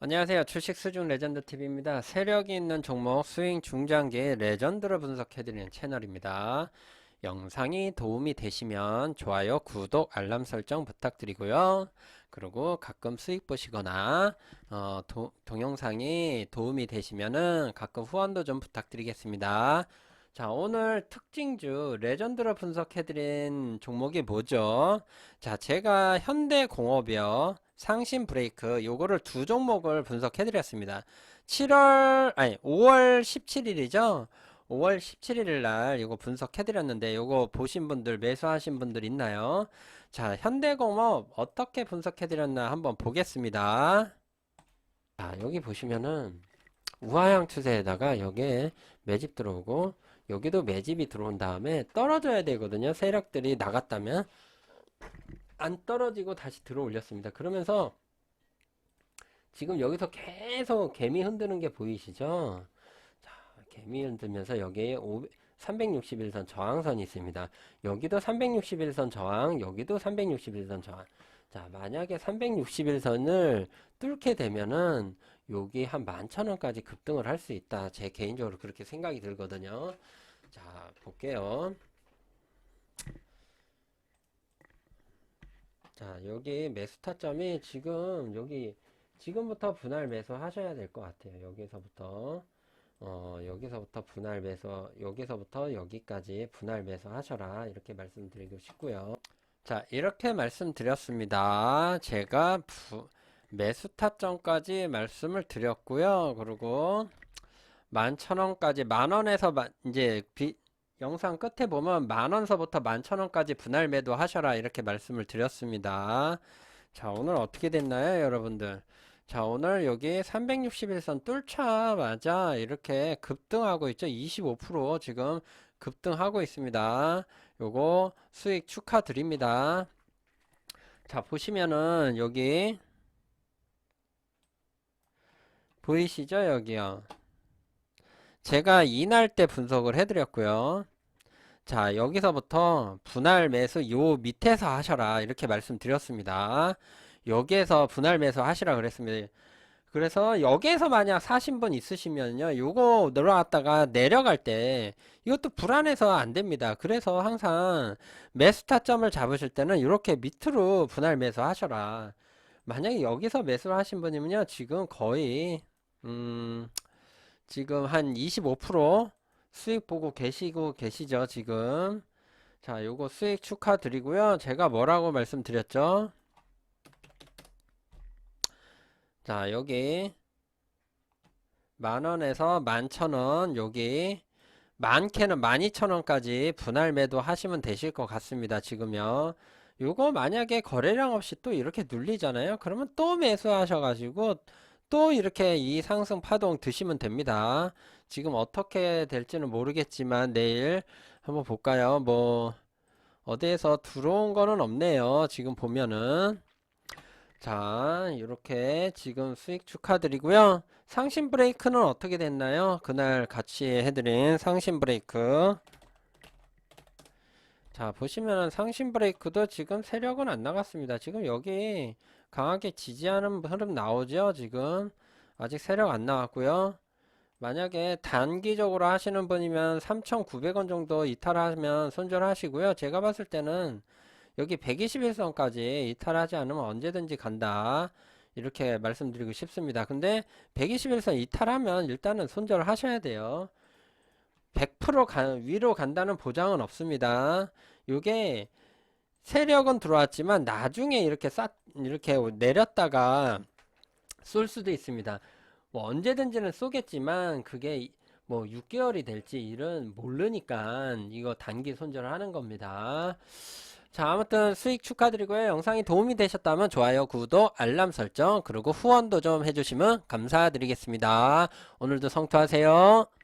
안녕하세요. 주식 수중 레전드 TV입니다. 세력이 있는 종목 스윙 중장기의 레전드를 분석해드리는 채널입니다. 영상이 도움이 되시면 좋아요, 구독, 알람 설정 부탁드리고요. 그리고 가끔 수익 보시거나 어, 도- 동영상이 도움이 되시면은 가끔 후원도 좀 부탁드리겠습니다. 자, 오늘 특징주 레전드를 분석해드린 종목이 뭐죠? 자, 제가 현대공업이요. 상신 브레이크 요거를 두 종목을 분석해 드렸습니다. 7월 아니 5월 17일이죠. 5월 17일 날 이거 분석해 드렸는데 요거 보신 분들 매수하신 분들 있나요? 자, 현대공업 어떻게 분석해 드렸나 한번 보겠습니다. 자, 여기 보시면은 우하향 추세에다가 여기에 매집 들어오고 여기도 매집이 들어온 다음에 떨어져야 되거든요. 세력들이 나갔다면 안 떨어지고 다시 들어 올렸습니다. 그러면서 지금 여기서 계속 개미 흔드는 게 보이시죠? 자, 개미 흔들면서 여기에 361선 저항선이 있습니다. 여기도 361선 저항, 여기도 361선 저항. 자, 만약에 361선을 뚫게 되면은 여기 한 11,000원까지 급등을 할 수 있다. 제 개인적으로 그렇게 생각이 들거든요. 자, 볼게요. 자, 여기 매수 타점이 지금 여기 지금부터 분할 매수 하셔야 될 것 같아요. 여기서부터 어, 여기서부터 분할 매수 여기서부터 여기까지 분할 매수 하셔라. 이렇게 말씀드리고 싶고요. 자, 이렇게 말씀드렸습니다. 제가 부, 매수 타점까지 말씀을 드렸고요. 그리고 11,000원까지 만원에서 이제 비, 영상 끝에 보면 만원서부터 만천원까지 분할 매도 하셔라 이렇게 말씀을 드렸습니다. 자 오늘 어떻게 됐나요 여러분들? 자 오늘 여기 361선 뚫자마자 이렇게 급등하고 있죠. 25% 지금 급등하고 있습니다. 요거 수익 축하드립니다. 자 보시면은 여기 보이시죠 여기요. 제가 이날 때 분석을 해드렸고요. 자, 여기서부터 분할 매수 요 밑에서 하셔라. 이렇게 말씀드렸습니다. 여기에서 분할 매수 하시라 그랬습니다. 그래서 여기에서 만약 사신 분 있으시면요. 요거 늘어났다가 내려갈 때 이것도 불안해서 안 됩니다. 그래서 항상 매수 타점을 잡으실 때는 이렇게 밑으로 분할 매수 하셔라. 만약에 여기서 매수를 하신 분이면요. 지금 거의 음 지금 한 25% 수익 보고 계시고 계시죠, 지금. 자, 요거 수익 축하드리고요. 제가 뭐라고 말씀드렸죠? 자, 여기 만원에서 만천원, 여기 많게는 만이천원까지 분할 매도 하시면 되실 것 같습니다, 지금요. 요거 만약에 거래량 없이 또 이렇게 눌리잖아요. 그러면 또 매수하셔 가지고 또 이렇게 이 상승 파동 드시면 됩니다. 지금 어떻게 될지는 모르겠지만 내일 한번 볼까요? 뭐 어디에서 들어온 거는 없네요. 지금 보면은 자 이렇게 지금 수익 축하드리고요. 상신 브레이크는 어떻게 됐나요? 그날 같이 해드린 상신 브레이크 자 보시면은 상신 브레이크도 지금 세력은 안 나갔습니다. 지금 여기 강하게 지지하는 흐름 나오죠 지금? 아직 세력 안 나왔고요. 만약에 단기적으로 하시는 분이면 3,900원 정도 이탈하면 손절하시고요. 제가 봤을 때는 여기 121선까지 이탈하지 않으면 언제든지 간다. 이렇게 말씀드리고 싶습니다. 근데 121선 이탈하면 일단은 손절을 하셔야 돼요. 100% 가, 위로 간다는 보장은 없습니다. 요게 세력은 들어왔지만 나중에 이렇게 쌓 이렇게 내렸다가 쏠 수도 있습니다. 뭐 언제든지는 쏘겠지만 그게 뭐 6개월이 될지 일은 모르니까 이거 단기 손절을 하는 겁니다. 자, 아무튼 수익 축하드리고요. 영상이 도움이 되셨다면 좋아요, 구독, 알람 설정, 그리고 후원도 좀 해주시면 감사드리겠습니다. 오늘도 성투하세요.